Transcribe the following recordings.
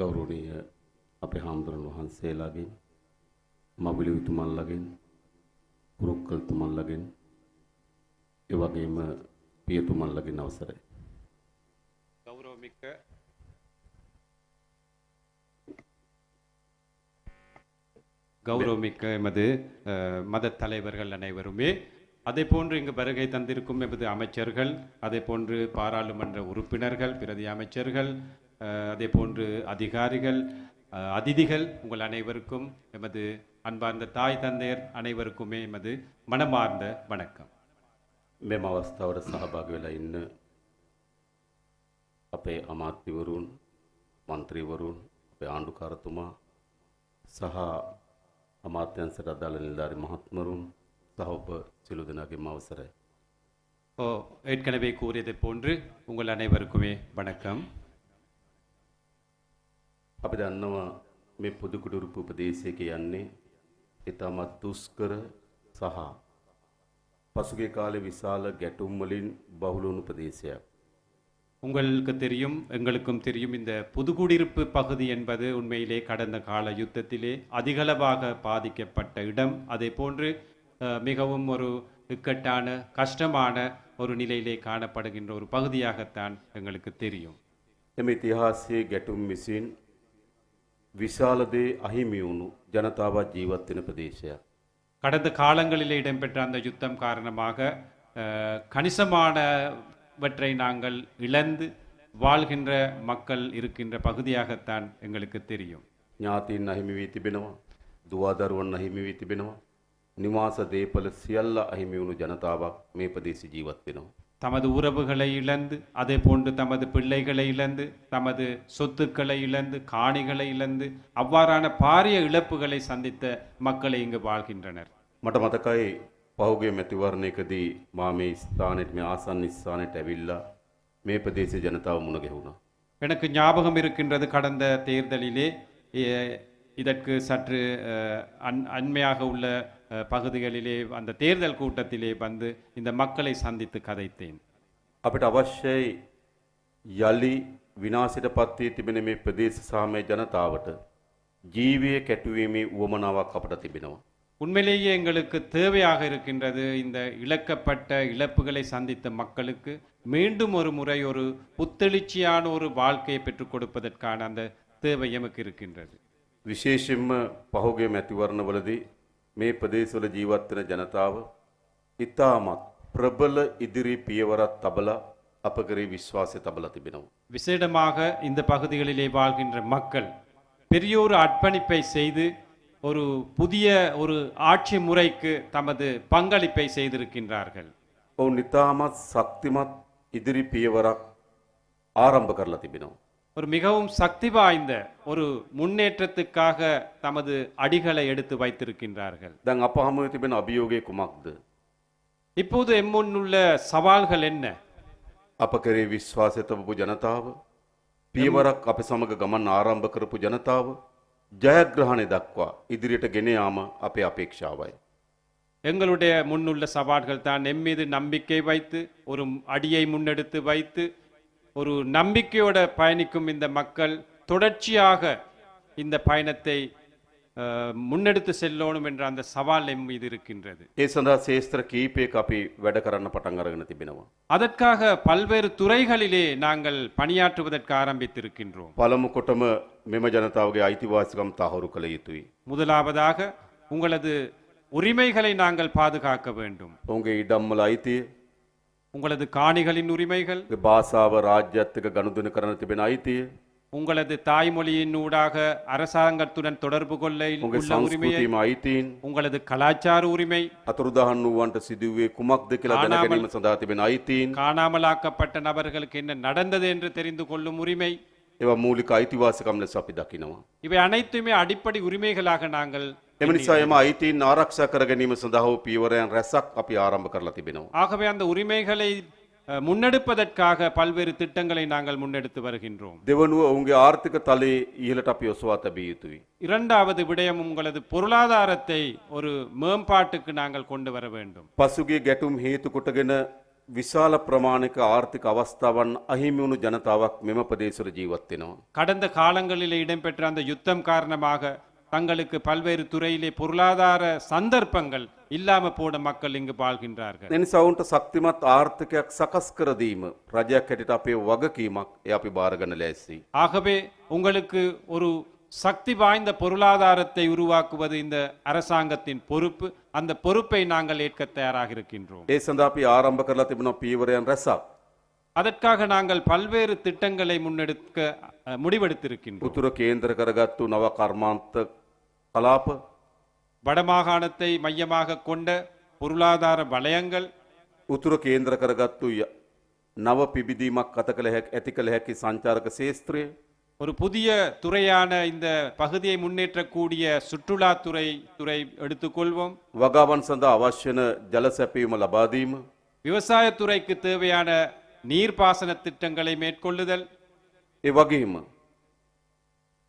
ගෞරවනීය අපේ හාමුදුරන් වහන්සේලාගෙන් මගුලි විතුමන්ලගෙන් පුරුක්කල්තුමන්ලගෙන් ඒ වගේම පියතුමන්ලගෙන් අවසරයි. கௌரவமிக்க கௌரவமிக்க எமது அஹ், மத தலைவர்கள் அனைவருமே அதே போன்று இங்கு வருகை தந்திருக்கும் எமது அமைச்சர்கள் அதே போன்று பாராளுமன்ற உறுப்பினர்கள் பிரதி அமைச்சர்கள் அஹ், அதே போன்று அதிகாரிகள் அஹ், அதிதிகள் உங்கள் அனைவருக்கும் எமது அன்பார்ந்த தாய் தந்தையர் அனைவருக்குமே எமது மனமார்ந்த வணக்கம் මෙම අවස්ථාවට සහභාගි වෙලා ඉන්න අපේ අමාත්‍යවරුන් මන්ත්‍රීවරුන් අපේ ආණ්ඩුකාරතුමා සහ අමාත්‍යන්සට අදාළ නිලධාරි මහත්මරුන් සහ ඔබ සිළු දෙනාගේම අවසරයි. ஓ ஏற்கனவே கூறியதை போன்று உங்கள் அனைவருக்குமே வணக்கம் අපි දන්නවා මේ පුදුකුඩුරුපු උපදේශයක යන්නේ ඉතාමත් දුස්කර සහ පසුගේ කාලෙ විශාල ගැටුම් වලින් බහුලුණු ප්‍රදේශයක්. உங்களுக்கு தெரியும் எங்களுக்கும் தெரியும் இந்த புதுக்குடியிருப்பு பகுதி என்பது உண்மையிலே கடந்த கால யுத்தத்திலே அதிகளவாக பாதிக்கப்பட்ட இடம் அதே போன்று அஹ், மிகவும் ஒரு இக்கட்டான கஷ்டமான ஒரு நிலையிலே காணப்படுகின்ற ஒரு பகுதியாகத்தான் எங்களுக்கு தெரியும் එම ඉතිහාසයේ ගැටුම් විසින් විශාලදේ අහිමි වුණු ජනතාවත් ජීවත් වෙන ප්‍රදේශයක්. கடந்த காலங்களிலே இடம்பெற்ற அந்த யுத்தம் காரணமாக அஹ், கணிசமானவற்றை நாங்கள் இழந்து வாழ்கின்ற மக்கள் இருக்கின்ற பகுதியாகத்தான் எங்களுக்கு தெரியும் ඥාතීන් අහිමි වී තිබෙනවා. දුවාදරුවන් අහිමි වී තිබෙනවා. නිවාස දේපල සියල්ල අහිමි වුණු ජනතාවක් මේ ප්‍රදේශ ජීවත් වෙනවා. தமது உறவுகளை இழந்து அதே போன்று தமது பிள்ளைகளை இழந்து தமது சொத்துக்களை இழந்து காணிகளை இழந்து அவ்வாறான பாரிய இழப்புகளை சந்தித்த மக்களை இங்கு வாழ்கின்றனர் මට මතකයි පහුගේ මැතිවරණයකදී මා මේ ස්ථානෙට මේ ආසන්න ස්ථානයට ඇවිල්ලා මේ ප්‍රදේශ ජනතාව මුණ ගැහුණා. எனக்கு ஞாபகம் இருக்கின்றது கடந்த தேர்தலிலே எ- இதற்கு சற்று அஹ், அண் அண்மையாக உள்ள அஹ், பகுதிகளிலே அந்த தேர்தல் கூட்டத்திலே வந்து இந்த மக்களை சந்தித்து கதைத்தேன் අපිට අවශ්‍යයි යළි විනාශයට පත්වී තිබෙන මේ ප්‍රදේශ සාමය ජනතාවට ජීවය කැටුවීමේ උවමනාවක් අපට තිබෙනවා. உண்மையிலேயே எங்களுக்கு தேவையாக இருக்கின்றது இந்த இழக்கப்பட்ட இழப்புகளை சந்தித்த மக்களுக்கு மீண்டும் ஒரு முறை ஒரு புத்தெழுச்சியான ஒரு வாழ்க்கையை பெற்றுக் கொடுப்பதற்கான அந்த தேவை எமக்கு இருக்கின்றது විශේෂයෙන්ම පහුගේ මැතිවරණවලදී මේ ප්‍රදේශවල ජීවත් වෙන ජනතාව ඉතාමත් ප්‍රබල ඉදිරි පියවරක් තබලා අප කරේ විශ්වාසය තබලා තිබෙනවා. விசேடமாக இந்த பகுதிகளிலே வாழ்கின்ற மக்கள் பெரிய ஒரு அர்ப்பணிப்பை செய்து ஒரு புதிய ஒரு ஆட்சி முறைக்கு தமது பங்களிப்பை செய்திருக்கின்றார்கள் ඔවුන් ඉතාමත් ශක්තිමත් ඉදිරි පියවරක් ආරම්භ කරලා තිබෙනවා. ஒரு மிகவும் சக்தி வாய்ந்த ஒரு முன்னேற்றத்துக்காக தமது அடிகளை எடுத்து வைத்திருக்கின்றார்கள் දැන් අප හමුවේ තිබෙන අභියෝගය කුමක්ද? இப்போது எம்முன்னுள்ள சவால்கள் என்ன අප කරේ විශ්වාසය තබපු ජනතාව පියවරක් අප සමග ගමන් ආරම්භ කරපු ජනතාව ජයග්‍රහණය දක්වා ඉදිරියට ගෙන යාම අපේ අපේක්ෂාවයි. எங்களுடைய முன்னுள்ள சவால்கள் தான் எம் மீது நம்பிக்கை வைத்து ஒரு அடியை முன்னெடுத்து வைத்து ஒரு நம்பிக்கையோட பயணிக்கும் இந்த மக்கள் தொடர்ச்சியாக இந்த பயணத்தை அஹ், முன்னெடுத்து செல்லணும் என்ற அந்த சவால் எம் மீது இருக்கின்றது ඒ සඳහා ශේස්ත්‍ර කීපයක අපි වැඩ කරන්න පටන් අරගෙන තිබෙනවා. அதற்காக பல்வேறு துறைகளிலே நாங்கள் பணியாற்றுவதற்கு ஆரம்பித்திருக்கின்றோம் පළමු කොටම මෙම ජනතාවගේ අයිතිවාසිකම් තහවුරු කළ යුතුයි. முதலாவதாக உங்களது உரிமைகளை நாங்கள் பாதுகாக்க வேண்டும் ඔවුන්ගේ ඉඩම්මල අයිතිය உங்களது காணிகளின் உரிமைகள் භාසාාව රාජ්‍යත්ක ගණුදන කරන තිබෙන අයිතිය உங்களது தாய்மொழியின் ஊடாக அரசாங்கத்துடன் தொடர்பு கொள்ள උගේ உள்ள உரிமையை සංස්කෘතිම අයිතීන් உங்களது கலாச்சார உரிமை අතුරුදහන් වූවන්ට සිදුවේ කුමක්ද කියලා ආනාමල්- දැනගැනීම සඳහා තිබෙන අයිතීන් காணாமலாக்கப்பட்ட நபர்களுக்கு என்ன நடந்தது என்று தெரிந்து கொள்ளும் உரிமை ඒවා මූලික අයිතිවාසිකම් ලෙස අපි දකිනවා. இவை அனைத்துமே அடிப்படை உரிமைகளாக நாங்கள் එම නිසා එම අයිතීන් ආරක්ෂා කර ගැනීම සඳහා වූ පියවරයන් රැසක් අපි ආරම්භ කරලා තිබෙනවා. ஆகவே அந்த உரிமைகளை அஹ், முன்னெடுப்பதற்காக பல்வேறு திட்டங்களை நாங்கள் முன்னெடுத்து வருகின்றோம் දෙවනුව ඔවුන්ගේ ආර්ථික තලයේ ඉහළට අපි ඔසවා තැබිය යුතුයි. இரண்டாவது விடயம் உங்களது பொருளாதாரத்தை ஒரு மேம்பாட்டுக்கு நாங்கள் கொண்டு வர வேண்டும் පසුගේ ගැටුම් හේතු කොටගෙන විශාල ප්‍රමාණික ආර්ථික අවස්ථාවන් අහිමිවුණු ජනතාවක් මෙම ප්‍රදේශවල ජීවත් වෙනවා. கடந்த காலங்களில் இடம்பெற்ற அந்த யுத்தம் காரணமாக தங்களுக்கு பல்வேறு துறையிலே பொருளாதார சந்தர்ப்பங்கள் இல்லாம போன மக்கள் இங்கு வாழ்கின்றார்கள் එනිසා ඔවුන්ට ශක්තිමත් ආර්ථිකයක් සකස් කර දීම රජයක් හැටියට අපේ වගකීමක් එය අපි බාරගන්න ලෑස්ති. ஆகவே உங்களுக்கு ஒரு சக்தி வாய்ந்த பொருளாதாரத்தை உருவாக்குவது இந்த அரசாங்கத்தின் பொறுப்பு அந்த பொறுப்பை நாங்கள் ஏற்க தயாராக இருக்கின்றோம் ඒ සඳහා අපි ආරම්භ කරලා තිබෙනවා පීවරයන් රැසක්. அதற்காக நாங்கள் பல்வேறு திட்டங்களை முன்னெடுக்க அஹ், முடிவெடுத்திருக்கின்றோம் උතුර කේන්ද්‍ර කරගත්තු නව කර්මාන්ත කලාප வடமாகாணத்தை மையமாக கொண்ட பொருளாதார வலயங்கள் උතුර කේන්ද්‍ර කරගත්තු ය- නව පිබිදීමක් කත කළ හැක් ඇති කළ හැකි සංචාරක ශේස්ත්‍රය ஒரு புதிய துறையான இந்த பகுதியை முன்னேற்றக்கூடிய சுற்றுலாத்துறை துறை எடுத்துக்கொள்வோம் වගාවන් සඳහා අවශ්‍යන ජල සැපීම ලබාදීම விவசாயத்துறைக்கு தேவையான நீர்ப்பாசன திட்டங்களை மேற்கொள்ளுதல் ඒ වගේම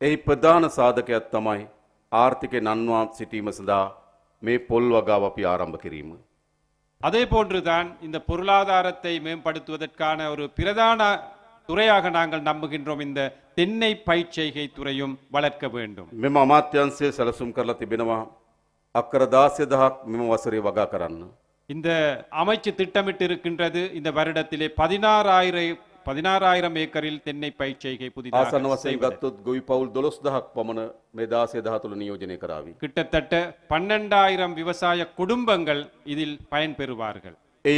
එහි ප්‍රධාන සාධකයක් තමයි ආර්ථිකය නන්වා සිටීම සඳහා මේ පොල් වගාව අපි ආරම්භ කිරීම. அதே போன்றுதான் இந்த பொருளாதாரத்தை மேம்படுத்துவதற்கான ஒரு பிரதான துறையாக நாங்கள் நம்புகின்றோம் இந்த தென்னை பயிற்செய்கை துறையும் வளர்க்க வேண்டும் මෙම අමාත්‍යන්සේ සැලසුම් කරලා තිබෙනවා අක්කර දාසය දහක් මෙම වසරේ වගා කරන්න. இந்த அமைச்சு திட்டமிட்டு இருக்கின்றது இந்த வருடத்திலே பதினாறாயிரம் பதினாறாயிரம் ஏக்கரில் தென்னை பயிற்செய்கை ආසන්න புதிதாக වසයෙන් செய்வது. ගත්තොත් ගොවි පවුල් දොළොස් දහක් පමණ මේ දාසය දහතුළ නියෝජනය කරාවි. கிட்டத்தட்ட பன்னெண்டாயிரம் விவசாய குடும்பங்கள் இதில் பயன்பெறுவார்கள் එය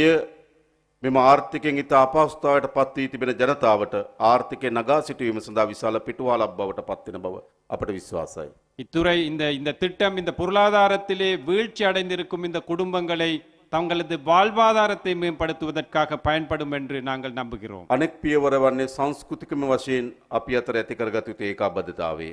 මෙම ආර්ථිකෙන් ඉතා අපහස්ථාවට පත්වී තිබෙන ජනතාවට ආර්ථිකය නගා සිටුවීම සඳහා විශාල පිටුවාලක් බවට පත්වෙන බව අපට විශ්වාසයි. இத்துறை இந்த இந்த திட்டம் இந்த பொருளாதாரத்திலே வீழ்ச்சி அடைந்திருக்கும் இந்த குடும்பங்களை தங்களது வாழ்வாதாரத்தை மேம்படுத்துவதற்காக பயன்படும் என்று நாங்கள் நம்புகிறோம் අනෙක් පියවර වන්නේ සංස්කෘතිකම වශයෙන් අපි අතර ඇති කරගත යුතු ඒකාබද්ධතාවේ.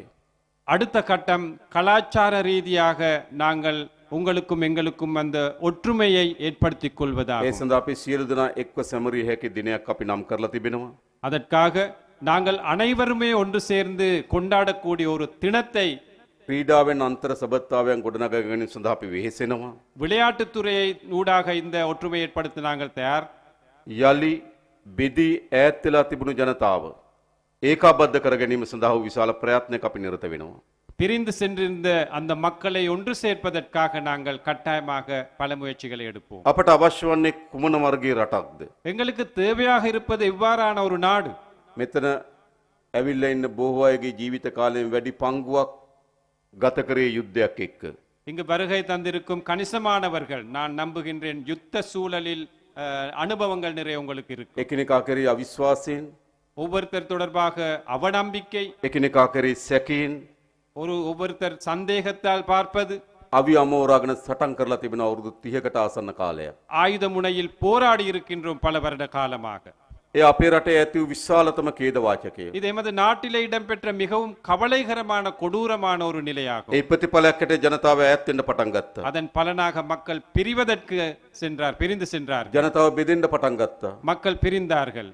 அடுத்த கட்டம் கலாச்சார ரீதியாக நாங்கள் உங்களுக்கும் எங்களுக்கும் அந்த ஒற்றுமையை ஏற்படுத்திக் ඒ கொள்வதாகும் සඳහා අපි සියලු දෙනා එක්ව සැමරිය හැකි දිනයක් අපි නම් කරලා තිබෙනවා. அதற்காக நாங்கள் அனைவருமே ஒன்று சேர்ந்து கொண்டாடக்கூடிய ஒரு தினத்தை ක්‍රීඩාවෙන් අන්තර සබත්තාවයන් ගොඩනග ගැනීම සඳහා අපි වෙහෙසෙනවා. விளையாட்டுத்துறையை ஊடாக இந்த ஒற்றுமை ஏற்படுத்த நாங்கள் தயார் යළි බෙදී ඈත්වෙලා තිබුණු ජනතාව. ඒකාබද්ධ කර ගැනීම සඳහා වූ විශාල ප්‍රයත්නයක් අපි නිරත වෙනවා. பிரிந்து சென்றிருந்த அந்த மக்களை ஒன்று சேர்ப்பதற்காக நாங்கள் கட்டாயமாக பல முயற்சிகளை எடுப்போம் අපට අවශ්‍ය වන්නේ කුමන වර්ගයේ රටක්ද. எங்களுக்கு தேவையாக இருப்பது இவ்வாறான ஒரு நாடு මෙතන ඇවිල්ල ඉන්න බොහෝ අයගේ ජීවිත කාලයෙන් වැඩි පංගුවක් ගත කරේ යුද්ධයක් එක්ක. இங்கு வருகை தந்திருக்கும் கணிசமானவர்கள் நான் நம்புகின்றேன் யுத்த சூழலில் அஹ், அனுபவங்கள் நிறைய உங்களுக்கு இருக்கு එකිනෙකා කරේ අවිශ්වාසයෙන් ஒவ்வொருத்தர் தொடர்பாக அவநம்பிக்கை එකිනෙකා කරේ සැකීන් ஒரு ஒவ்வொருத்தர் சந்தேகத்தால் பார்ப்பது අවි අමෝරාගෙන සටන් කරලා තිබෙන අවුරුදු තිහකට ආසන්න කාලයක්. ஆயுத முனையில் போராடி இருக்கின்றோம் பல வருட காலமாக ඒ අපේ රටේ ඇති වූ විශාලතම කේදවාචකය. இது எமது நாட்டிலே இடம்பெற்ற மிகவும் கவலைகரமான கொடூரமான ஒரு நிலையாகும் ඒ ප්‍රතිඵලයක්කට ජනතාව ඇත්තෙන්ට පටන් ගත්තා. அதன் பலனாக மக்கள் பிரிவதற்கு சென்றார் பிரிந்து சென்றார் ජනතාව බෙදෙන්ට පටන් ගත්තා. மக்கள் பிரிந்தார்கள்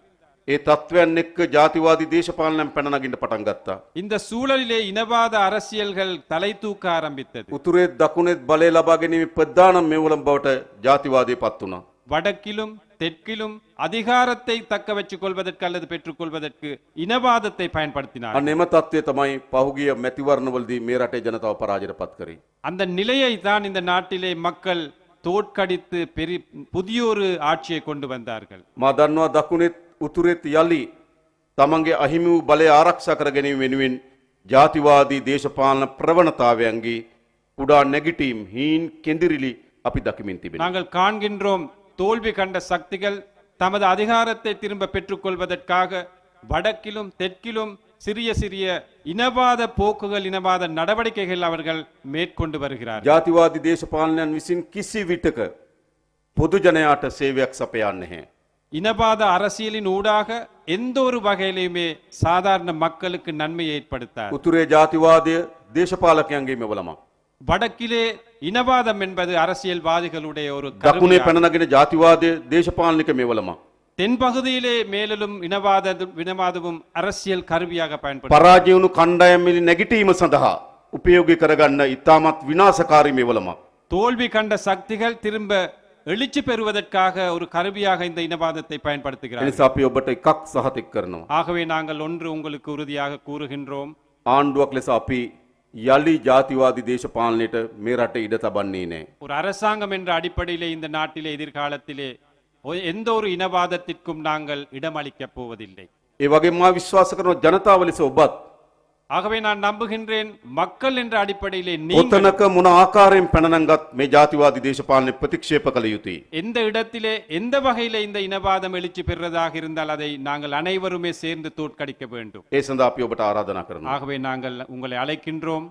ඒ තත්ත්වයන් එක්ක ජාතිවාදී දේශපාලනයන් පැනනගින්ට පටන් ගත්තා. இந்த சூழலிலே இனவாத அரசியல்கள் தலை தூக்க ஆரம்பித்தது උතුරේත් දකුණෙත් බලය ලබා ගැනීම ප්‍රධානම් මෙවලම් බවට ජාතිවාදය පත් වුණා. வடக்கிலும் தெற்கிலும் அதிகாரத்தை தக்க வச்சுக் கொள்வதற்கு அல்லது பெற்றுக்கொள்வதற்கு இனவாதத்தை பயன்படுத்தினார் අන්න එම තත්ත්වය තමයි පහුගිය මැතිවරණවලදී මේ රටේ ජනතාව පරාජයට පත් කරේ. அந்த நிலையை தான் இந்த நாட்டிலே மக்கள் தோற்கடித்து பெரி புதியொரு ஆட்சியை கொண்டு வந்தார்கள் මා දන්නවා දකුණෙත් උතුරෙත් යළි තමන්ගේ අහිමි වූ බලය ආරක්ෂා කර ගැනීම වෙනුවෙන් ජාතිවාදී දේශපාලන ප්‍රවණතාවයන්ගේ කුඩා නැගිටීම් හීන් කෙඳිරිලි අපි දකිමින් තිබෙන. நாங்கள் காண்கின்றோம் தோல்வி கண்ட சக்திகள் தமது அதிகாரத்தை திரும்ப பெற்றுக்கொள்வதற்காக வடக்கிலும் தெற்கிலும் சிறிய சிறிய இனவாத போக்குகள் இனவாத நடவடிக்கைகள் அவர்கள் மேற்கொண்டு வருகிறார் ஜாதிவாதி தேசபாலனன் விசின் கிசி வீட்டுக்கு பொது ஜனயாட்ட சேவையாக சபையான்னே இனவாத அரசியலின் ஊடாக எந்த ஒரு வகையிலுமே சாதாரண மக்களுக்கு நன்மையை ஏற்படுத்தார் உத்துரே ஜாதிவாதி தேசபாலக்கு அங்கேயுமே வளமா வடக்கிலே இனவாதம் என்பது அரசியல்வாதிகளுடைய ஒரு දකුණේ கருவியாகும். පැනනගෙන ජාතිවාදය දේශපාලනික මෙවලම. தென்பகுதியிலே மேலும் இனவாத இனவாதமும் அரசியல் கருவியாக பயன்படும் පරාජයවුණු කණ්ඩායම්මිලි නැගිටීම සඳහා උපයෝගි කරගන්න ඉතාමත් විනාසකාරී මෙවලම. தோல்வி கண்ட சக்திகள் திரும்ப எழுச்சி பெறுவதற்காக ஒரு கருவியாக இந்த இனவாதத்தை பயன்படுத்துகிறார்கள் එනිසා අපි ඔබට එකක් සහතික් කරනවා. ஆகவே நாங்கள் ஒன்று உங்களுக்கு உறுதியாக கூறுகின்றோம் ආණ්ඩුවක් ලෙස අපි යළි ජාතිවාදී දේශපාලනයට මේ රටේ ඉඩ තබන්නේ නෑ. ஒரு அரசாங்கம் என்ற அடிப்படையிலே இந்த நாட்டிலே எதிர்காலத்திலே ஒ- எந்த ஒரு இனவாதத்திற்கும் நாங்கள் இடமளிக்கப் போவதில்லை ඒ වගේ මා විශ්වාස කරන ජනතාව ලෙස ඔබත් ஆகவே நான் நம்புகின்றேன் மக்கள் என்ற அடிப்படையிலே நீங்கள் ඔතනක මොන ආකාරයෙන් පැනනංගත් මේ ජාතිවාදී දේශපාලනය ප්‍රතික්ෂේප කළ යුතුයි. எந்த இடத்திலே எந்த வகையிலே இந்த இனவாதம் எழுச்சி பெறுவதாக இருந்தால் அதை நாங்கள் அனைவருமே சேர்ந்து தோற்கடிக்க வேண்டும் ඒ සඳහා අපි ඔබට ආරාධනා කරනවා. ஆகவே நாங்கள் உங்களை அழைக்கின்றோம்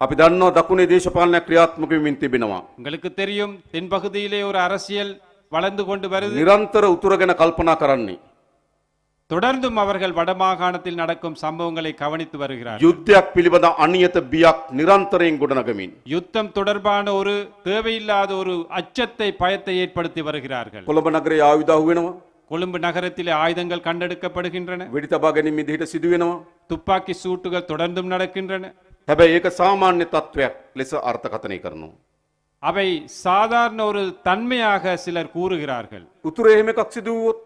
අපි දන්නවා දකුණේ දේශපාලනයක් ක්‍රියාත්මක වෙමින් තිබෙනවා. உங்களுக்கு தெரியும் தென்பகுதியிலே ஒரு அரசியல் வளர்ந்து கொண்டு வருது නිරන්තර උතුර ගැන කල්පනා කරන්නේ. தொடர்ந்தும் அவர்கள் வடமாகாணத்தில் நடக்கும் சம்பவங்களை கவனித்து வருகிறார் යුද්ධයක් පිළිබඳ අනියත බියක් නිරන්තරයෙන් ගොඩනගමින්. யுத்தம் தொடர்பான ஒரு தேவையில்லாத ஒரு அச்சத்தை பயத்தை ஏற்படுத்தி வருகிறார்கள் කොළඹ නගරේ ආයුධ වෙනවා. கொழும்பு நகரத்திலே ஆயுதங்கள் கண்டெடுக்கப்படுகின்றன වෙඩි තබා ගැනීම විදිහට සිදුවෙනවා. துப்பாக்கி சூட்டுகள் தொடர்ந்தும் நடக்கின்றன හැබැයි ඒක සාමාන්‍ය තත්ත්වයක් ලෙස අර්ථකථනය කරනවා. அவை சாதாரண ஒரு தன்மையாக சிலர் கூறுகிறார்கள் උතුරේ එහෙම එකක් සිදුවුවොත්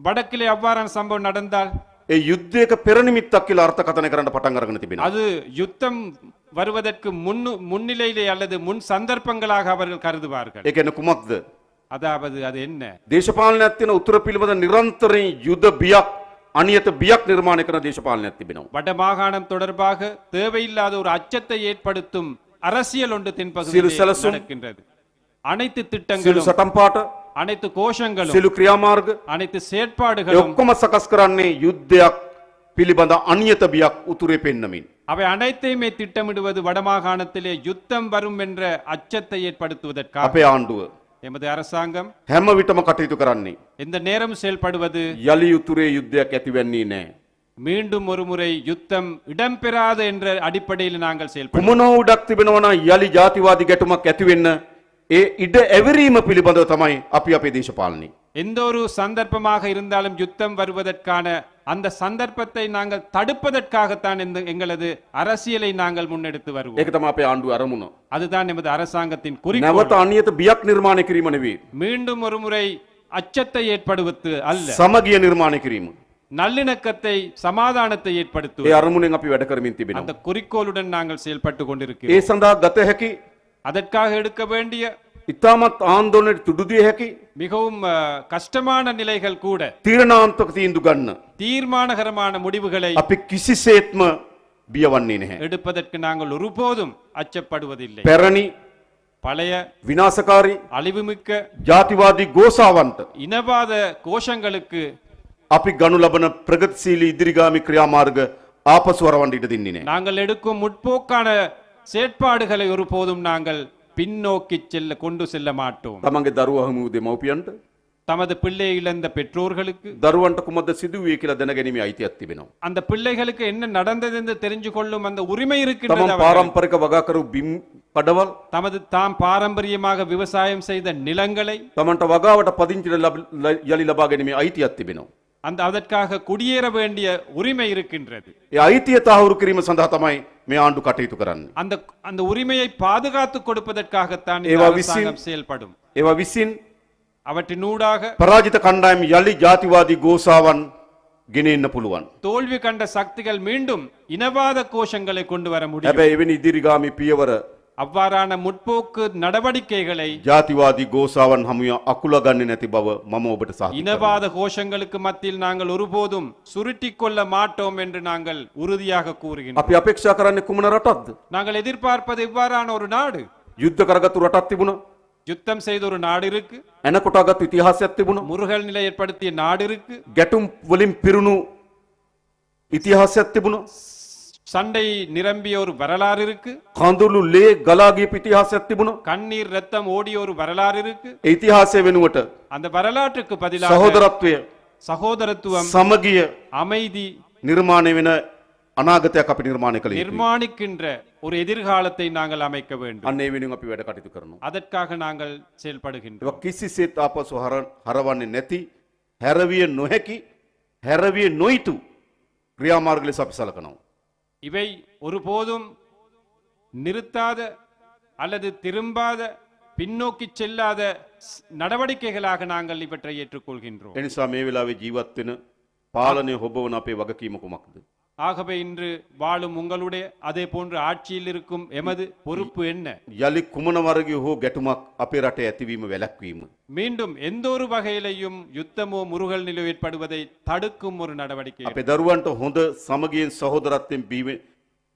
வடக்கிலே அவ்வாறான சம்பவம் நடந்தால் ඒ යුද්ධයක පෙරනිමිත්තක් කියලා අර්ථකථනය කරන්න පටන් අරගෙන තිබෙනවා. அது யுத்தம் வருவதற்கு முன்னு முன்னிலையிலே அல்லது முன் சந்தர்ப்பங்களாக அவர்கள் கருதுவார்கள் ඒ කියන්නේ කුමක්ද? அதாவது அது என்ன දේශපාලනයක් තියෙන උතුර පිළිබඳ නිරන්තරයෙන් යුද බියක් අනියත බියක් නිර්මාණය කරන දේශපාලනයක් තිබෙනවා. வடமாகாணம் தொடர்பாக தேவையில்லாத ஒரு அச்சத்தை ஏற்படுத்தும் அரசியல் ஒன்று சிறு தென்பகுதியில் செலசும் நடக்கின்றது அனைத்து සියලු திட்டங்களும் සටන් පාට அனைத்து கோஷங்களும் සියලු ක්‍රියාමාර්ග அனைத்து ඒ செயற்பாடுகளும் ඔක්කොම සකස් කරන්නේ යුද්ධයක් පිළිබඳ අනියත බියක් උතුරේ පෙන්නමින්. அவை அனைத்தையுமே திட்டமிடுவது வடமாகாணத்திலே யுத்தம் வரும் என்ற அச்சத்தை ஏற்படுத்துவதற்காக අපේ ආණ්ඩුව எமது அரசாங்கம் හැම විටම කටයුතු කරන්නේ. எந்த நேரம் செயல்படுவது යළි උතුරේ යුද්ධයක් ඇතිවන්නේ නෑ. மீண்டும் ஒரு முறை யுத்தம் இடம்பெறாது என்ற அடிப்படையில் நாங்கள் செயல்படும் කුමනෝ උඩක් තිබෙනවන යළි ජාතිවාදි ගැටුමක් ඇතිවෙන්න ඒ ඉඩ ඇවරීම පිළිබඳව තමයි අපි අපේ දේශපාලනය. எந்த ஒரு சந்தர்ப்பமாக இருந்தாலும் யுத்தம் வருவதற்கான அந்த சந்தர்ப்பத்தை நாங்கள் தடுப்பதற்காகத்தான் இந்த எங்களது அரசியலை நாங்கள் முன்னெடுத்து வருவோம் ඒක තම අපේ ආණ්ඩුව අරමුණ. அதுதான் எமது அரசாங்கத்தின் குறிக்கோள் නැවත අනියත බියක් නිර්මාණය කිරීම නෙවේ. மீண்டும் ஒரு முறை அச்சத்தை ஏற்படுவது அல்ல සමගිය නිර්මාණය කිරීම. நல்லிணக்கத்தை சமாதானத்தை ඒ ஏற்படுத்துவது අරමුණෙන් අපි වැඩ කරමින් තිබෙනවා. அந்த குறிக்கோளுடன் நாங்கள் செயல்பட்டு கொண்டிருக்கிறோம் ඒ සඳහා ගත හැකි அதற்காக எடுக்க வேண்டிய ඉතාමත් ආන්දෝලනයට තුඩුදිය හැකි மிகவும் அஹ், கஷ்டமான நிலைகள் கூட තීරණාන්තක තීන්දු ගන්න. தீர்மானகரமான முடிவுகளை අපි කිසිසේත්ම බියවන්නේ නැහැ. எடுப்பதற்கு நாங்கள் ஒருபோதும் அச்சப்படுவதில்லை පැරණි பழைய විනාසකාරී அழிவுமிக்க ජාතිවාදී ගෝසාවන්ට இனவாத கோஷங்களுக்கு අපි ගනු ලබන ප්‍රගතිශීලී ඉදිරිගාමි ක්‍රියාමාර්ග ආපසුවරවන්ට ඉඩ දෙන්නේ නැහැ. நாங்கள் எடுக்கும் முற்போக்கான செயற்பாடுகளை ஒருபோதும் நாங்கள் பின்னோக்கி செல்ல கொண்டு செல்ல மாட்டோம் තමන්ගේ දරුව හමු දෙමව්පියන්ට தமது பிள்ளை இழந்த பெற்றோர்களுக்கு දරුවන්ට කුමද සිදුවේ කියලා දැනගැනීමේ අයිතියක් තිබෙනවා. அந்த பிள்ளைகளுக்கு என்ன நடந்தது என்று தெரிஞ்சு கொள்ளும் அந்த உரிமை තමන් இருக்கின்றது அவர்களுக்கு. පාරම්පරික වගාකරු බිම් කඩවල් தமது தாம் பாரம்பரியமாக விவசாயம் செய்த நிலங்களை තමන්ට වගාවට පදිංචිට ලබ- ල- යළි ලබා ගැනීමේ අයිතියක් තිබෙනවා. அந்த அதற்காக குடியேற வேண்டிய உரிமை இருக்கின்றது ඒ අයිතිය තහවුරු කිරීම සඳහා තමයි මේ ආණ්ඩු කටයුතු කරන්නේ. அந்த அந்த உரிமையை பாதுகாத்து கொடுப்பதற்காகத்தான் இந்த ඒවා அரசாங்கம் විසින්- செயல்படும் ඒවා විසින් அவற்றினூடாக පරාජිත කණ්ඩායම් යළි ජාතිවාදී ගෝසාවන් ගෙනෙන්න පුළුවන්. தோல்வி கண்ட சக்திகள் மீண்டும் இனவாத கோஷங்களை கொண்டு வர முடியும் හැබැයි එවැනි ඉදිරිගාමි පියවර அவ்வாறான முற்போக்கு நடவடிக்கைகளை ජාතිවාදී ගෝසාවන් හමුව අකුල ගන්න නැති බව මම ඔබට සහ. இனவாத கோஷங்களுக்கு மத்தியில் நாங்கள் ஒருபோதும் சுருட்டிக் கொள்ள மாட்டோம் என்று நாங்கள் உறுதியாக கூறுகின்றோம் අපි අපේක්ෂා කරන්නේ කුමන රටක්ද. நாங்கள் எதிர்பார்ப்பது இவ்வாறான ஒரு நாடு යුද්ධ කරගත්තු රටක් තිබුණ யுத்தம் செய்த ஒரு நாடு இருக்கு ඇනකොටගත් ඉතිහාසයක් තිබුණ முருகல் நிலை ஏற்படுத்திய நாடு இருக்கு ගැටුම් වලින් පිරුණු ඉතිහාසයක් තිබුණ சண்டை நிரம்பிய ஒரு வரலாறு இருக்கு කඳුළු ලේ ගලාගිය ඉතිහාසයක් තිබුණ கண்ணீர் ரத்தம் ஓடிய ஒரு வரலாறு இருக்கு ඒ ඉතිහාසය වෙනුවට அந்த வரலாற்றுக்கு பதிலாக සහෝදරත්වය சகோதரத்துவம் සමගිය அமைதி නිර්මාණය වෙන අනාගතයක් අපි නිර්මාණය කළ යුතුයි. நிர்மாணிக்கின்ற ஒரு எதிர்காலத்தை நாங்கள் அமைக்க வேண்டும் අන්න ඒ වෙනුවෙන් අපි වැඩ කටයුතු කරනවා. அதற்காக நாங்கள் செயல்படுகின்றோம் ඒවා කිසිසේත් ආපසු හර හරවන්නේ නැති හැරවිය නොහැකි හැරවිය නොයිතු ක්‍රියාමාර්ග ලෙස අපි සලකනවා. இவை ஒருபோதும் நிறுத்தாத அல்லது திரும்பாத பின்னோக்கி செல்லாத ஸ்- நடவடிக்கைகளாக நாங்கள் இவற்றை ஏற்றுக்கொள்கின்றோம் එනිසා මේ වෙලාවේ ජීවත් වෙන පාලනය හොබවන අපේ වගකීම කුමක්ද? ஆகவே இன்று வாழும் உங்களுடைய அதே போன்று ஆட்சியில் இருக்கும் எமது பொறுப்பு என்ன යළි කුමන වර්ගය හෝ ගැටුමක් අපේ රටේ ඇතිවීම වැළැක්වීම. மீண்டும் எந்த ஒரு வகையிலையும் யுத்தமோ முருகல் நிலை ஏற்படுவதை தடுக்கும் ஒரு நடவடிக்கை අපේ දරුවන්ට හොඳ සමගියෙන් සහෝදරත්වයෙන් බිහිවෙ-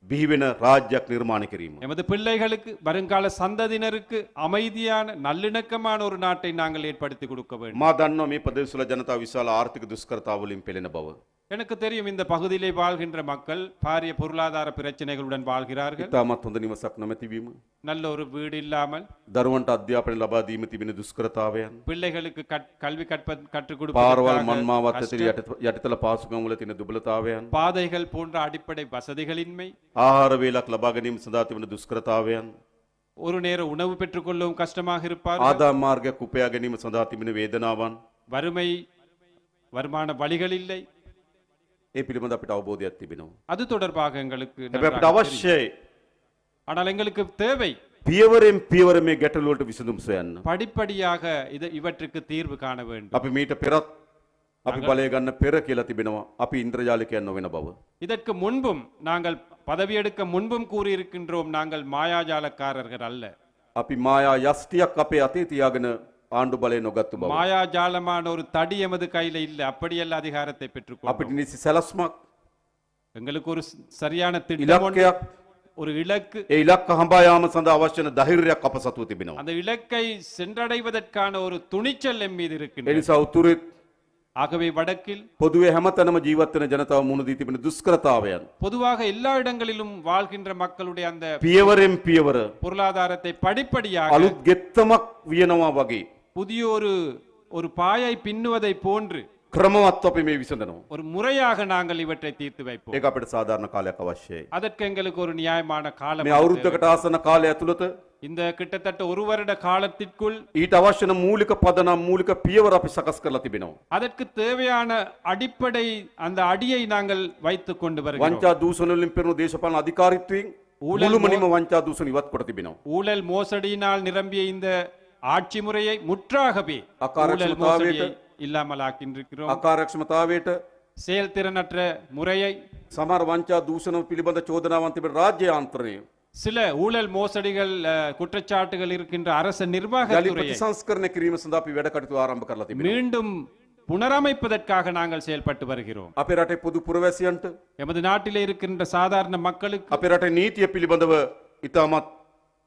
බිහිවෙන රාජ්‍යයක් නිර්මාණය කිරීම. எமது பிள்ளைகளுக்கு வருங்கால சந்ததியினருக்கு அமைதியான நல்லிணக்கமான ஒரு நாட்டை நாங்கள் ஏற்படுத்தி கொடுக்க வேண்டும் මා දන්නවා මේ ප්‍රදේශවල ජනතාව විශාල ආර්ථික දුෂ්කරතාවලින් පෙළෙන බව. எனக்கு தெரியும் இந்த பகுதியிலே வாழ்கின்ற மக்கள் பாரிய பொருளாதார பிரச்சனைகளுடன் வாழ்கிறார்கள் ඉතාමත් හොඳ නිවසක් නොමැතිවීම. நல்ல ஒரு வீடு இல்லாமல் දරුවන්ට අධ්‍යාපනය ලබා දීම තිබෙන දුෂ්කරතාවයන්. பிள்ளைகளுக்கு கற்- கல்வி கற்ப கற்றுக் පාරවල් கொடுப்பதற்காக මන්මාවත් ඇතුළේ கஷ்டம், යටත- යටිතල පාසුකම්වල තියෙන දුබලතාවයන්. பாதைகள் போன்ற அடிப்படை வசதிகளின்மை ආහාර වේලක් ලබා ගැනීම සඳහා තිබෙන දුෂ්කරතාවයන්. ஒரு நேர உணவு பெற்றுக்கொள்ளவும் கஷ்டமாக இருப்பார்கள் ආදායම් මාර්ගයක් උපයා ගැනීම සඳහා තිබෙන වේදනාවන්. வறுமை வருமான வழிகள் இல்லை ඒ පිළිබඳ අපිට අවබෝධයක් තිබෙනවා. அது தொடர்பாக எங்களுக்கு හැබැයි நன்றாக අපිට தெரியும். අවශ්‍යයි ஆனால் எங்களுக்கு தேவை පියවරෙන් පියවර මේ ගැටලුවලට විසඳුම් සොයන්න. படிப்படியாக இது இவற்றுக்கு தீர்வு காண வேண்டும் අපි මීට පෙරත් අපි බලය ගන්න පෙර කියලා තිබෙනවා. අපි ඉන්ද්‍රජාලිකයන් නොවන බව. இதற்கு முன்பும் நாங்கள் பதவியெடுக்க முன்பும் கூறியிருக்கின்றோம் நாங்கள் மாயாஜாலக்காரர்கள் அல்ல අපි මායා යස්ටියක් අපේ අතේ තියාගෙන ஆண்டு பலே மாயா ஜாலமான ஒரு தடி எமது கையில இல்ல. அப்படியல்ல அதிகாரத்தை பெற்றுக்கோ அப்படி நீ செலஸ்மா எங்களுக்கு ஒரு சரியான திட்டம் ஒரு இலக்கு இலக்க ஹம்பாயாம சந்த அவசியம் தஹிரிய கபசத்து திபினோம் அந்த இலக்கை சென்றடைவதற்கான ஒரு துணிச்சல் எம் மீது இருக்கின்றது. எனிசா உத்துரு. ஆகவே வடக்கில் பொதுவே ஹமத்தனம ஜீவத்தின ஜனதா மூணு தீத்திபின் துஷ்கரத்தாவையான் பொதுவாக எல்லா இடங்களிலும் வாழ்கின்ற மக்களுடைய அந்த பியவர் எம் பியவர். பொருளாதாரத்தை படிப்படியாக அலுத் கெத்தமக் வியனவா வகை. புதிய ஒரு ஒரு பாயை பின்னுவதை போன்று ක්‍රමවත් අපි මේ විසඳනවා. ஒரு முறையாக நாங்கள் இவற்றை தீர்த்து வைப்போம் ඒක අපිට සාධාරණ කාලයක් අවශ්‍යයි. அதற்கு எங்களுக்கு ஒரு நியாயமான காலம் මේ தேவை. අවුරුද්දකට ආසන කාලය ඇතුළත இந்த கிட்டத்தட்ட ஒரு வருட காலத்திற்குள் ඊට අවශ්‍යන මූලික පදනම් මූලික පියවර අපි සකස් කරලා තිබෙනවා. அதற்கு தேவையான அடிப்படை அந்த அடியை நாங்கள் வைத்துக் கொண்டு வருகிறோம் වංචා දූෂණවලින් පෙරුණු දේශපාලන අධිකාරීත්වයෙන් ஊழல் මුළුමනින්ම වංචා දූෂණ ඉවත් කොට තිබෙනවා. ஊழல் மோசடியினால் நிரம்பிய இந்த ஆட்சி முறையை முற்றாகவே இல்லாமல் ஆக்கின்றிருக்கிறோம் அக்காரக்ஷமதாவேட்டு செயல்திறனற்ற முறையை சமர் வஞ்சா தூஷணம் பிலிபந்த சோதனாவன் ராஜ்ய ஆந்தரே சில ஊழல் மோசடிகள் குற்றச்சாட்டுகள் இருக்கின்ற அரச நிர்வாக சம்ஸ்கரண கிரீம சந்தாப்பி வேடக்கடுத்து ஆரம்பிக்கலாம் மீண்டும் புனரமைப்பதற்காக நாங்கள் செயல்பட்டு வருகிறோம். அப்பேராட்டை பொது புரவேசியன்ட் எமது நாட்டிலே இருக்கின்ற சாதாரண மக்களுக்கு அப்பேராட்டை நீத்திய பிலிபந்தவ இத்தாமத்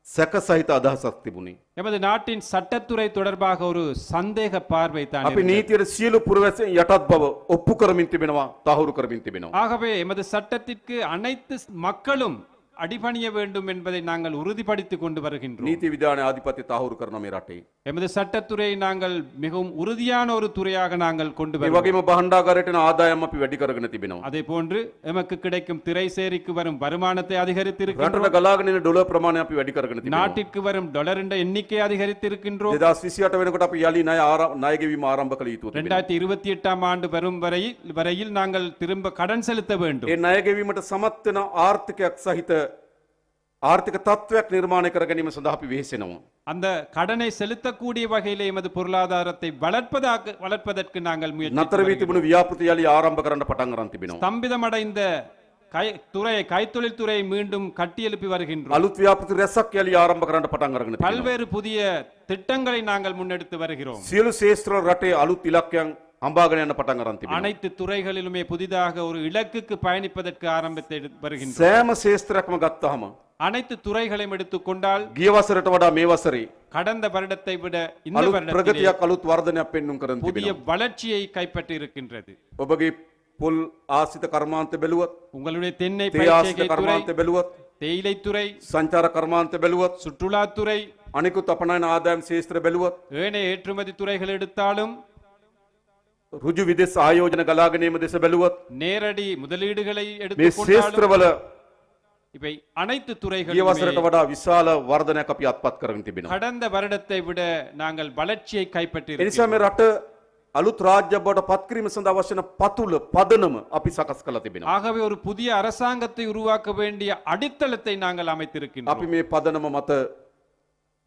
සැක සහිත අදහසක් තිබුණේ. எமது நாட்டின் சட்டத்துறை தொடர்பாக ஒரு சந்தேக பார்வை தான் අපි නීතියට සියලු පුරවැසියන් යටත් බව ඔප්පු කරමින් තිබෙනවා තහවුරු කරමින් තිබෙනවා. ஆகவே எமது சட்டத்திற்கு அனைத்து மக்களும் அடிபணிய வேண்டும் என்பதை நாங்கள் உறுதிப்படுத்திக் கொண்டு வருகின்றோம் නීති විධානය ආධිපත්‍ය තහවුරු කරන මේ රටේ. எமது சட்டத்துறையை நாங்கள் மிகவும் உறுதியான ஒரு துறையாக நாங்கள் கொண்டு ඒ வருவோம் වගේම බහණ්ඩාගාරයට එන ආදායම් අපි වැඩි කරගෙන තිබෙනවා. அதே போன்று எமக்கு கிடைக்கும் திரைசேரிக்கு வரும் வருமானத்தை அதிகரித்திருக்கின்றோம் රටට ගලාගෙන එන ඩොලර් ප්‍රමාණය අපි වැඩි කරගෙන තිබෙනවා. நாட்டிற்கு வரும் டாலரின் எண்ணிக்கை அதிகரித்திருக்கின்றோம் 2028 වෙනකොට අපි යලි ණය ආර- ණය ගෙවීම ආරම්භ කළ යුතුව තිබෙනවා. ரெண்டாயிரத்தி இருபத்தி எட்டாம் ஆண்டு வரும் வரையில் வரையில் நாங்கள் திரும்ப கடன் செலுத்த வேண்டும் ඒ ණය ගෙවීමට සමත් වෙන ආර්ථිකයක් සහිත ආර්ථික තත්ත්වයක් නිර්මාණය කර ගැනීම සඳහා අපි වෙහෙසෙනවා. அந்த கடனை செலுத்தக்கூடிய வகையிலே எமது பொருளாதாரத்தை வளர்ப்பதாக வளர்ப்பதற்கு நாங்கள் முயற்சி නතර වී තිබුණු ව්‍යාපෘති යලි ආරම්භ කරන්න පටන් ගන්න තිබෙනවා. ஸ்தம்பிதமடைந்த கை துறையை கைத்தொழில் துறையை மீண்டும் கட்டியெழுப்பி வருகின்றோம் අලුත් ව්‍යාපෘති රැසක් යලි ආරම්භ කරන්න පටන් අරගෙන තිබෙනවා. பல்வேறு புதிய திட்டங்களை நாங்கள் முன்னெடுத்து வருகிறோம் සියලු ශේෂ්ත්‍ර රටේ අලුත් ඉලක්කයන් அம்பாகன் எனப்பட்டங்க அனைத்து துறைகளிலுமே புதிதாக ஒரு இலக்குக்கு பயணிப்பதற்கு ஆரம்பித்து சேம சேஸ்திரக்கம் கத்தாம அனைத்து துறைகளையும் எடுத்துக்கொண்டால் கியவசரட்ட வட கடந்த வருடத்தை விட இந்த வருடத்திலே புதிய வளர்ச்சியை கைப்பற்றி இருக்கின்றது. புல் ஆசித கர்மாந்த பெலுவத். உங்களுடைய தென்னை பயிற்சிகை கர்மாந்த பெலுவத். தேயிலை துறை சஞ்சார கர்மாந்த பெலுவத். சுற்றுலா துறை அணிக்கு தப்பனான ஆதாயம் சேஸ்திர பெலுவத். ஏனைய ஏற்றுமதி துறைகள் எடுத்தாலும் රුජු විදෙස් ආයෝජන ගලාගෙනීම දෙස බැලුවත්, நேரடி முதலீடுகளை මේ எடுத்துக்கொண்டாலும் ශේෂ්ත්‍රවල இவை அனைத்து ගිය துறைகளும் වසරට වඩා විශාල වර්ධනයක් අපි අත්පත් කරගෙන තිබෙනවා. கடந்த வருடத்தை விட நாங்கள் வளர்ச்சியை கைப்பற்றி ඒ නිසා මේ රට අලුත් රාජ්‍ය බවට පත්කිරීම සඳහා අවශ්‍ය වන පතුල පදනම අපි සකස් කරලා තිබෙනවා. ஆகவே ஒரு புதிய அரசாங்கத்தை உருவாக்க வேண்டிய அடித்தளத்தை நாங்கள் அமைத்திருக்கின்றோம் අපි මේ පදනම මත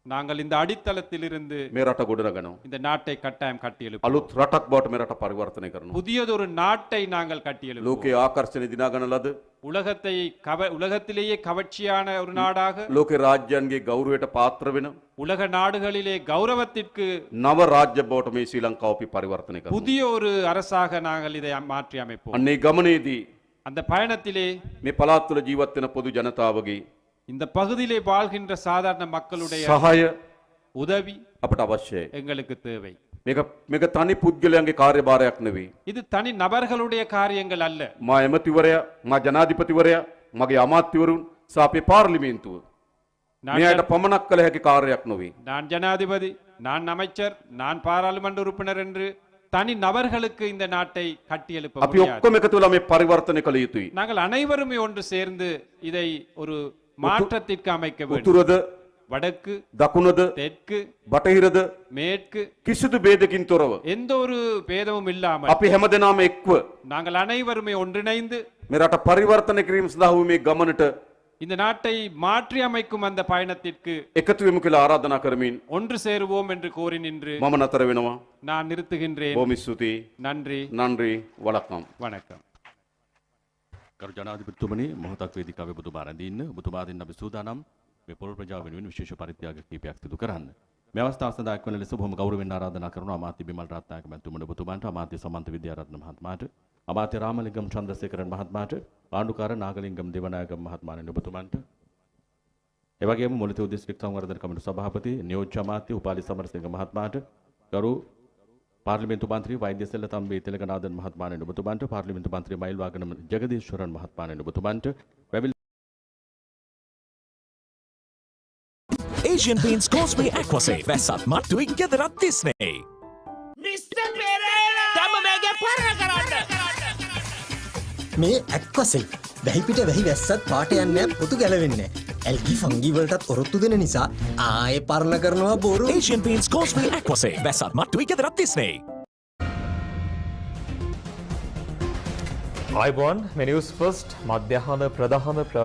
நாங்கள் இந்த அடித்தளத்திலிருந்து மேராட்ட குடரகணும் இந்த நாட்டை கட்டாயம் கட்டியெழுப்பு அலுத் ரட்டக் பாட் மேராட்ட பரிவர்த்தனை கரணும் புதியதொரு நாட்டை நாங்கள் கட்டியெழுப்பு லோகே ஆகர்ஷணி ஆகர்ஷண அல்லது உலகத்தை கவ உலகத்திலேயே கவர்ச்சியான ஒரு நாடாக லோகே ராஜ்யன்கே கௌரவட்ட பாத்திர வேணும் உலக நாடுகளிலே கௌரவத்திற்கு நவ ராஜ்ய பாட் ஸ்ரீலங்காவை பரிவர்த்தனை கரணும் புதிய ஒரு அரசாக நாங்கள் இதை மாற்றி அமைப்போம். அன்னை கமனேதி அந்த பயணத்திலே மே பலாத்துல ஜீவத்தின பொது ஜனதாவகி இந்த பகுதியிலே வாழ்கின்ற சாதாரண மக்களுடைய සහාය உதவி අපට අවශ්‍යයි. எங்களுக்கு தேவை මේක මේක තනි පුද්ගලයන්ගේ කාර්යභාරයක් නෙවෙයි. இது தனி நபர்களுடைய காரியங்கள் அல்ல මා එමතිවරයා මා ජනාධිපතිවරයා මගේ අමාත්‍යවරුන් සහ අපේ පාර්ලිමේන්තුව நான் මේ අයට පමණක් කළ හැකි කාර්යයක් නොවේ. நான் ஜனாதிபதி நான் அமைச்சர் நான் பாராளுமன்ற உறுப்பினர் என்று தனி நபர்களுக்கு இந்த நாட்டை கட்டியெழுப்ப අපි முடியாது ඔක්කොම එකතු වෙලා මේ පරිවර්තනය කළ යුතුයි. நாங்கள் அனைவருமே ஒன்று சேர்ந்து இதை ஒரு மாற்றத்திற்கு அமைக்க வேண்டும் උතුරද வடக்கு දකුණද தெற்கு බටහිරද மேற்கு කිසිදු බේදකින් තොරව. எந்த ஒரு பேதமும் இல்லாமல் අපි හැමදෙනාම එක්ව நாங்கள் அனைவருமே ஒன்றிணைந்து මේ රට පරිවර්තනය කිරීම සඳහා වූ මේ ගමනට இந்த நாட்டை மாற்றி அமைக்கும் அந்த பயணத்திற்கு එකතු වෙමු කියලා ආරාධනා කරමින් ஒன்று சேருவோம் என்று கோரி நின்று මම නතර වෙනවා. நான் நிறுத்துகின்றேன் බොහොම ස්තුතියි. நன்றி නන්රි වලක්නම්. வணக்கம் ගරු ජනාධිපතිතුමනි මොහොතක් වේදිකාවේ ඔබතුමා රැඳී ඉන්න ඔබතුමාගෙන් අපි සූදානම් මේ පොල් ප්‍රජාව වෙනුවෙන් විශේෂ පරිත්‍යාග කීපයක් සිදු කරන්න. මේ අවස්ථාව සඳහා එක්වන ලෙස බොහොම ගෞරවයෙන් ආරාධනා කරනවා අමාත්‍ය බිමල් රත්නායක මැතිතුමනි ඔබතුමාට අමාත්‍ය සමන්ත විද්‍යාරත්න මහත්මයාට අමාත්‍ය රාමලිංගම් චන්ද්‍රසේකරන් මහත්මයාට ආණ්ඩුකාර නාගලිංගම් දෙවනායක මහත්මයාණන් ඔබතුමන්ට එවැගේම මොළතිව් දිස්ත්‍රික් සංවර්ධන කමිටු සභාපති නියෝජ්‍ය අමාත්‍ය උපාලි සමරසිංහ මහත්මයාට ගරු පාර්ලිමේන්තු මන්ත්‍රී වෛද්‍ය සෙල්ලතම්බේ තිලකනාදන් මහත්මයාණන් ඔබතුමන්ට පාර්ලිමේන්තු මන්ත්‍රී මයිල් වාගනම ජගදීශ්වරන් මහත්මයාණන් ඔබතුමන්ට වැවිලි Asian Paints Causeway Aquasave. වැස්සත් මට්ටුවෙක් ගෙදරත් තිස්නේ. මිස්ටර් පෙරේරා තම මේගේ පරණ කරන්න. මේ ඇක්වසේ වැහිපිට වැහි වැස්සත් පාට යන්න පොතු ගැලවෙන්න ඇල්ගි ෆංගිවලටත් ඔරොත්තු දෙන නිසා ආය පරණ කරනවා බොරු. Asian Paints Causeway Aquasave වැස්සත් මට්ටුවෙක් ගෙදරත් තිස්නේ. අයිබෝන් මෙනිවස් ෆස්ට් මධ්‍යහන ප්‍රධාන ප්‍ර